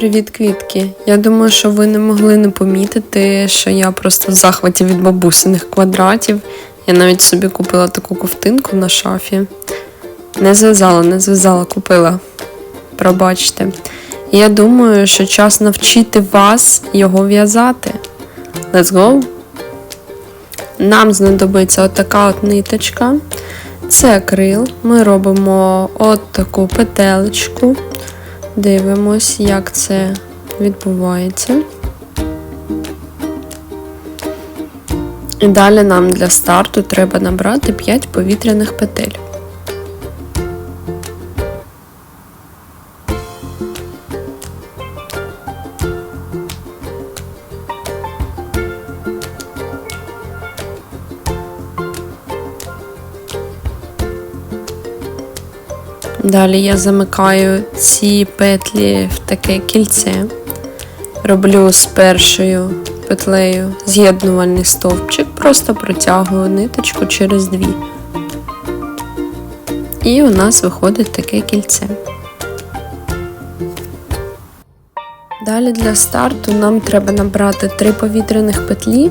Привіт, квітки. Я думаю, що ви не могли не помітити, що я просто в захваті від бабусиних квадратів. Я навіть собі купила таку ковтинку на шафі. Не зв'язала, не зв'язала, купила. Пробачте. Я думаю, що час навчити вас його в'язати. Let's go! Нам знадобиться отака от ниточка. Це акрил. Ми робимо от таку петелечку. Дивимось, як це відбувається. І далі нам для старту треба набрати 5 повітряних петель. Далі я замикаю ці петлі в таке кільце. Роблю з першою петлею з'єднувальний стовпчик, просто протягую ниточку через дві. І у нас виходить таке кільце. Далі для старту нам треба набрати три повітряних петлі,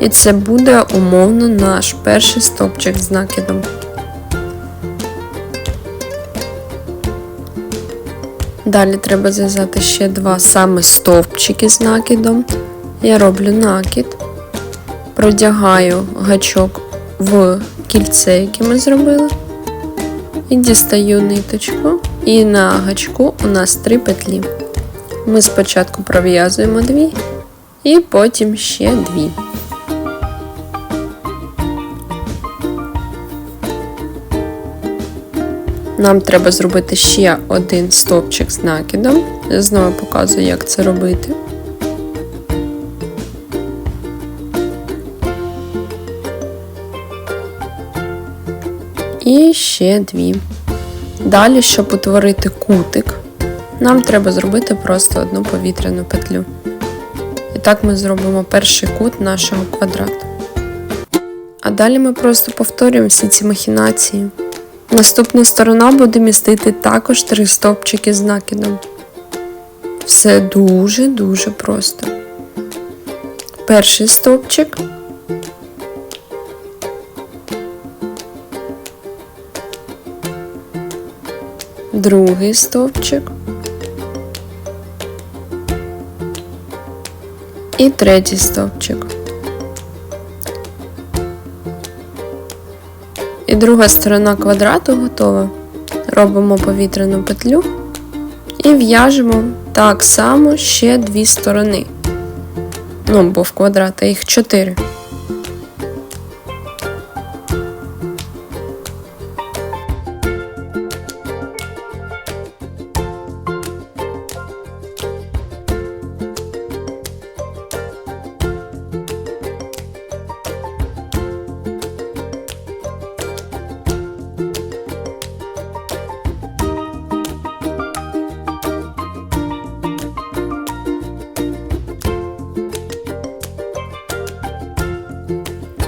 і це буде умовно наш перший стовпчик з накидом. Далі треба зв'язати ще два саме стовпчики з накидом. Я роблю накид, продягаю гачок в кільце, яке ми зробили, і дістаю ниточку. І на гачку у нас три петлі. Ми спочатку пров'язуємо дві, і потім ще дві. Нам треба зробити ще один стовпчик з накидом. Я знову показую, як це робити. І ще дві. Далі, щоб утворити кутик, нам треба зробити просто одну повітряну петлю. І так ми зробимо перший кут нашого квадрату. А далі ми просто повторюємо всі ці махінації. Наступна сторона буде містити також три стовпчики з накидом. Все дуже-дуже просто. Перший стовпчик. Другий стовпчик. І третій стовпчик. І друга сторона квадрату готова. Робимо повітряну петлю і в'яжемо так само ще дві сторони. Ну, бо в квадрата їх чотири.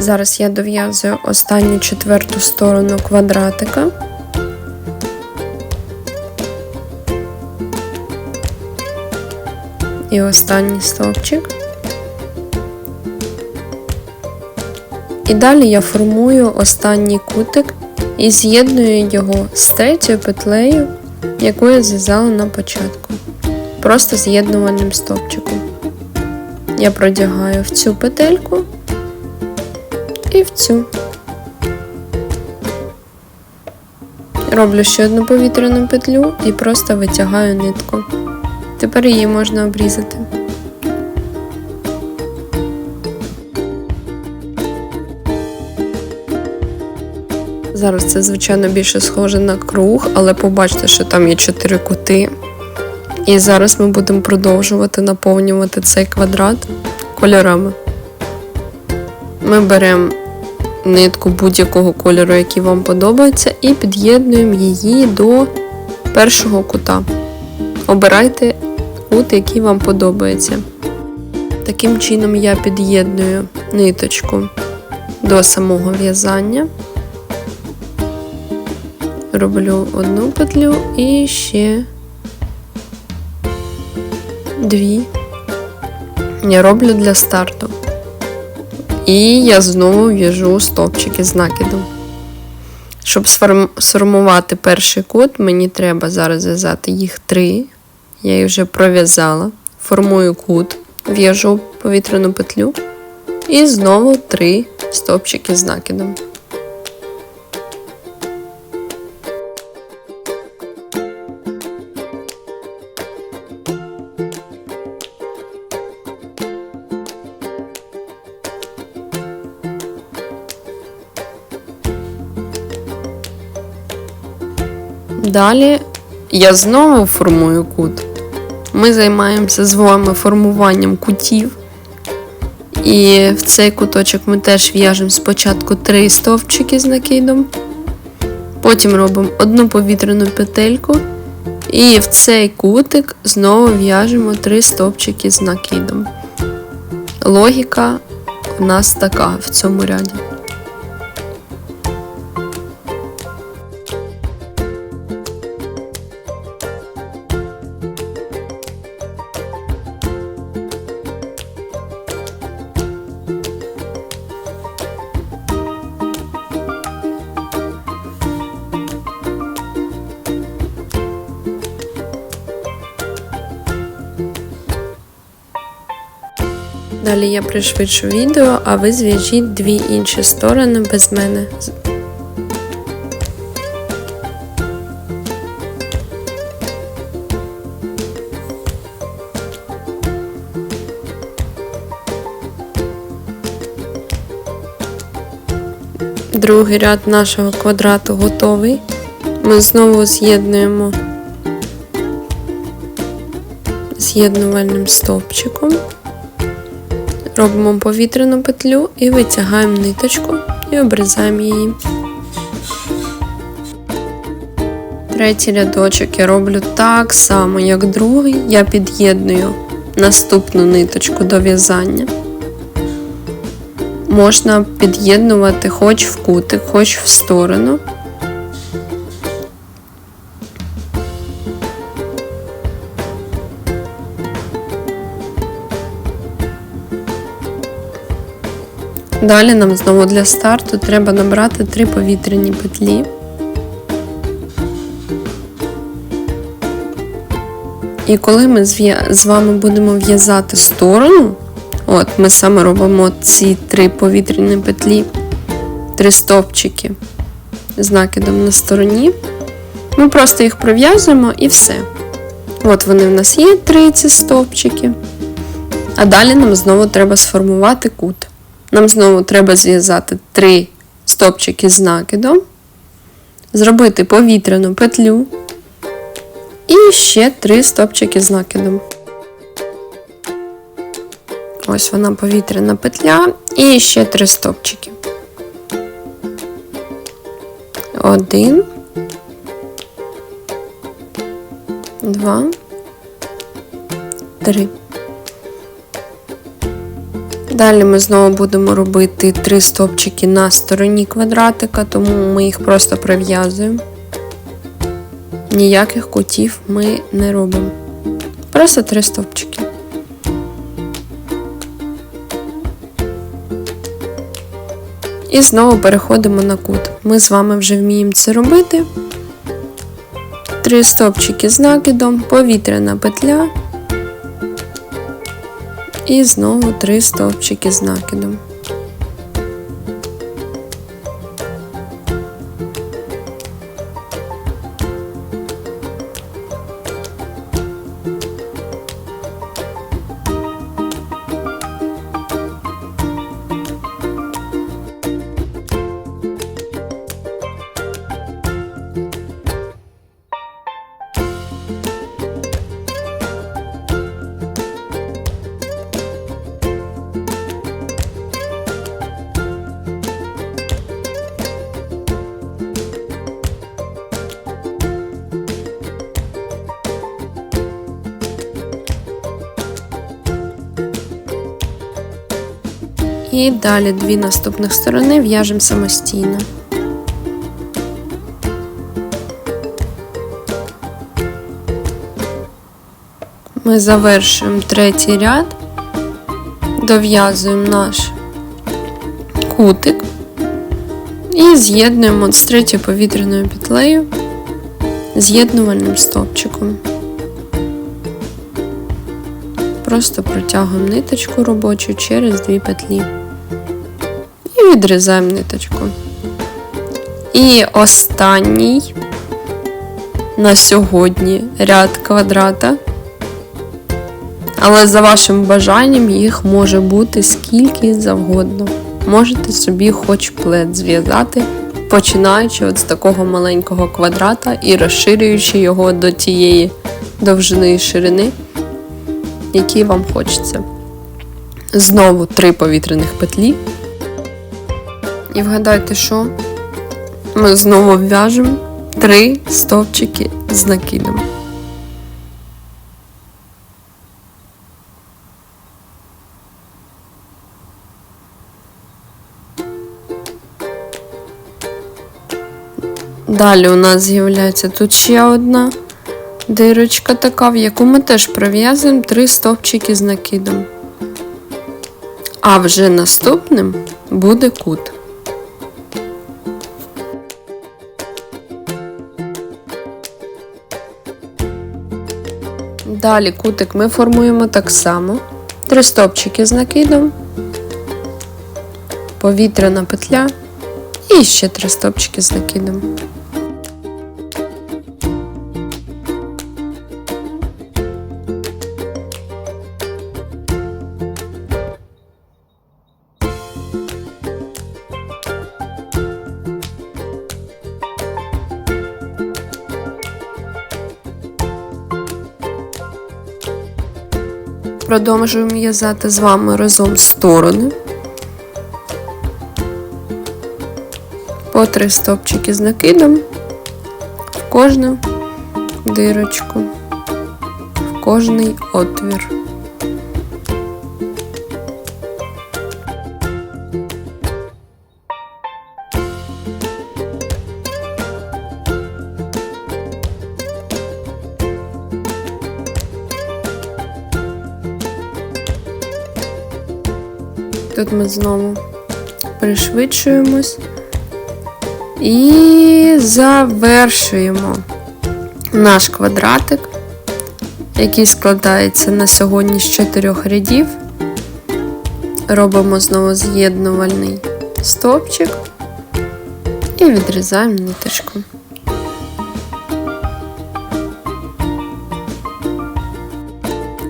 Зараз я дов'язую останню четверту сторону квадратика. І останній стовпчик. І далі я формую останній кутик і з'єдную його з третьою петлею, яку я зв'язала на початку. Просто з'єднувальним стовпчиком. Я продягаю в цю петельку і в цю. Роблю ще одну повітряну петлю і просто витягаю нитку. Тепер її можна обрізати. Зараз це, звичайно, більше схоже на круг, але побачте, що там є чотири кути. І зараз ми будемо продовжувати наповнювати цей квадрат кольорами. Ми беремо нитку будь-якого кольору, який вам подобається, і під'єднуємо її до першого кута. Обирайте кут, який вам подобається. Таким чином я під'єдную ниточку до самого в'язання. Роблю одну петлю і ще дві. Я роблю для старту. І я знову в'яжу стовпчики з накидом. Щоб сформувати перший кут, мені треба зараз зв'язати їх три. Я їх вже пров'язала. Формую кут, в'яжу повітряну петлю. І знову три стовпчики з накидом. Далі я знову формую кут. Ми займаємося з вами формуванням кутів. І в цей куточок ми теж в'яжемо спочатку три стовпчики з накидом, потім робимо одну повітряну петельку, і в цей кутик знову в'яжемо три стовпчики з накидом. Логіка у нас така в цьому ряді. Далі я пришвидшу відео, а ви зв'яжіть дві інші сторони без мене. Другий ряд нашого квадрату готовий. Ми знову з'єднуємо з'єднувальним стовпчиком. Робимо повітряну петлю і витягаємо ниточку і обрізаємо її. Третій рядочок я роблю так само, як другий. Я під'єдную наступну ниточку до в'язання. Можна під'єднувати хоч в кутик, хоч в сторону. Далі нам знову для старту треба набрати три повітряні петлі. І коли ми з вами будемо в'язати сторону, от ми саме робимо ці три повітряні петлі, три стовпчики з накидом на стороні, ми просто їх пров'язуємо і все. От вони в нас є три ці стовпчики. А далі нам знову треба сформувати кут. Нам знову треба зв'язати три стопчики з накидом, зробити повітряну петлю і ще три стопчики з накидом. Ось вона повітряна петля і ще три стопчики. Один. Два. Три. Далі ми знову будемо робити три стовпчики на стороні квадратика, тому ми їх просто прив'язуємо. Ніяких кутів ми не робимо. Просто три стовпчики. І знову переходимо на кут. Ми з вами вже вміємо це робити. Три стовпчики з накидом, повітряна петля. І знову три стовпчики з накидом. І далі дві наступних сторони в'яжемо самостійно. ми завершуємо третій ряд, дов'язуємо наш кутик і з'єднуємо з третьою повітряною петлею з'єднувальним стовпчиком. Просто протягуємо ниточку робочу через дві петлі. Відрізаємо ниточку. І останній на сьогодні ряд квадрата. Але за вашим бажанням їх може бути скільки завгодно. Можете собі хоч плед зв'язати, починаючи от з такого маленького квадрата і розширюючи його до тієї довжини і ширини, які вам хочеться. Знову три повітряних петлі. І вгадайте, що ми знову в'яжемо три стовпчики з накидом. Далі у нас з'являється тут ще одна дирочка така, в яку ми теж пров'язуємо три стовпчики з накидом. А вже наступним буде кут. Далі кутик ми формуємо так само. Три стовпчики з накидом, повітряна петля і ще три стовпчики з накидом. Продовжуємо в'язати з вами разом сторони. По три стопчики з накидом в кожну дирочку, в кожний отвір. Тут ми знову пришвидшуємось і завершуємо наш квадратик, який складається на сьогодні з чотирьох рядів. Робимо знову з'єднувальний стовпчик і відрізаємо ниточку.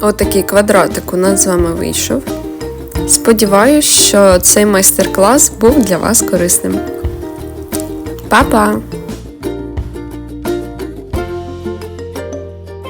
Отакий квадратик у нас з вами вийшов. Сподіваюсь, що цей майстер-клас був для вас корисним. Па-па!